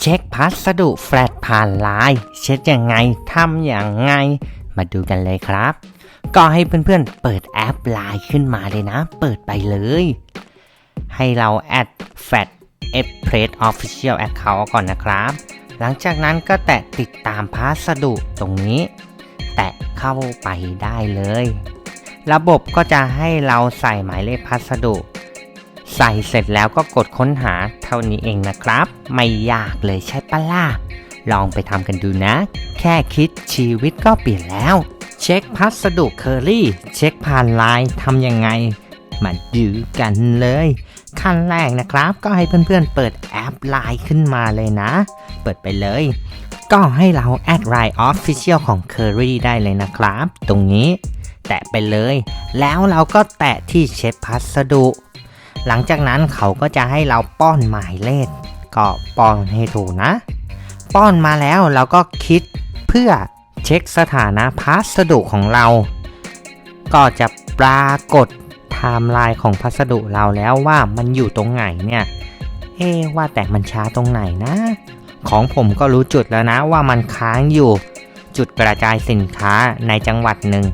เช็คพัสดุแฟลตผ่านไลน์เช็คยังไงทำอย่างไง มาดูกันเลยครับ ก็ให้เพื่อนๆเปิดแอปไลน์ขึ้นมาเลยนะ เปิดไปเลย ให้เราแอด f a t e p r e s s Official Account ก่อนนะครับ หลังจากนั้นก็แตะติดตามพัสดุตรงนี้ แตะเข้าไปได้เลย ระบบก็จะให้เราใส่หมายเลขพัสดุ ใส่เสร็จแล้วก็กดค้นหาเท่านี้เองนะครับ ไม่ยากเลยใช่ปะล่ะ ลองไปทำกันดูนะ แค่คิดชีวิตก็เปลี่ยนแล้ว เช็คพัสดุเคอรี่ เช็คผ่านไลน์ทำยังไง มาดูกันเลย ขั้นแรกนะครับ ก็ให้เพื่อนๆเปิดแอปไลน์ขึ้นมาเลยนะ เปิดไปเลย ก็ให้เราแอดไลน์ออฟฟิเชียลของ Curry ได้เลยนะครับ ตรงนี้ แตะไปเลย แล้วเราก็แตะที่เช็คพัสดุ หลังจากนั้นเขาก็จะให้เราป้อนหมายเลขก็ป้อนให้ถูกนะ ป้อนมาแล้วเราก็คิดเพื่อเช็คสถานะพัสดุของเรา ก็จะปรากฏไทม์ไลน์ของพัสดุเราแล้วว่ามันอยู่ตรงไหนเนี่ยเอ๊ว่าแต่มันช้าตรงไหนนะ ของผมก็รู้จุดแล้วนะว่ามันค้างอยู่ จุดกระจายสินค้าในจังหวัดหนึ่ง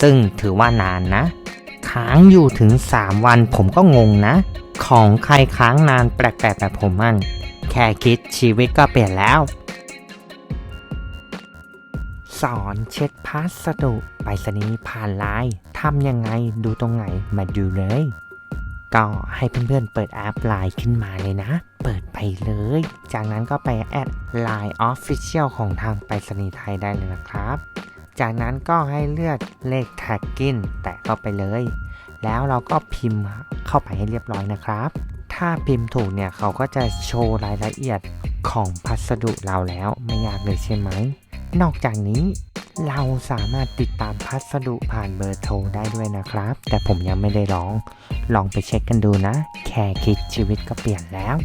ซึ่งถือว่านานนะ ค้างอยู่ถึง 3 วันผมก็งงนะ ของใครค้างนานแปลกๆแบบผมมั่นแค่คิดชีวิตก็เปลี่ยนแล้ว สอนเช็คพัสดุไปรษณีย์ผ่านไลน์ทำยังไงดูตรงไหนมาดูเลย ก็ให้เพื่อนๆเปิดแอปไลน์ขึ้นมาเลยนะ เปิดไปเลย จากนั้นก็ไปแอด Line Official ของทางไปรษณีย์ไทยได้เลยนะครับ จากนั้นก็ให้เลือกเลขแท็กกินแตะเข้าไปเลย แล้วเราก็พิมพ์เข้าไปให้เรียบร้อยนะครับ ถ้าพิมพ์ถูกเนี่ยเขาก็จะโชว์รายละเอียดของพัสดุเราแล้วไม่ยากเลยใช่ไหม นอกจากนี้เราสามารถติดตามพัสดุผ่านเบอร์โทรได้ด้วยนะครับ แต่ผมยังไม่ได้ลอง ลองไปเช็คกันดูนะ แค่คิดชีวิตก็เปลี่ยนแล้ว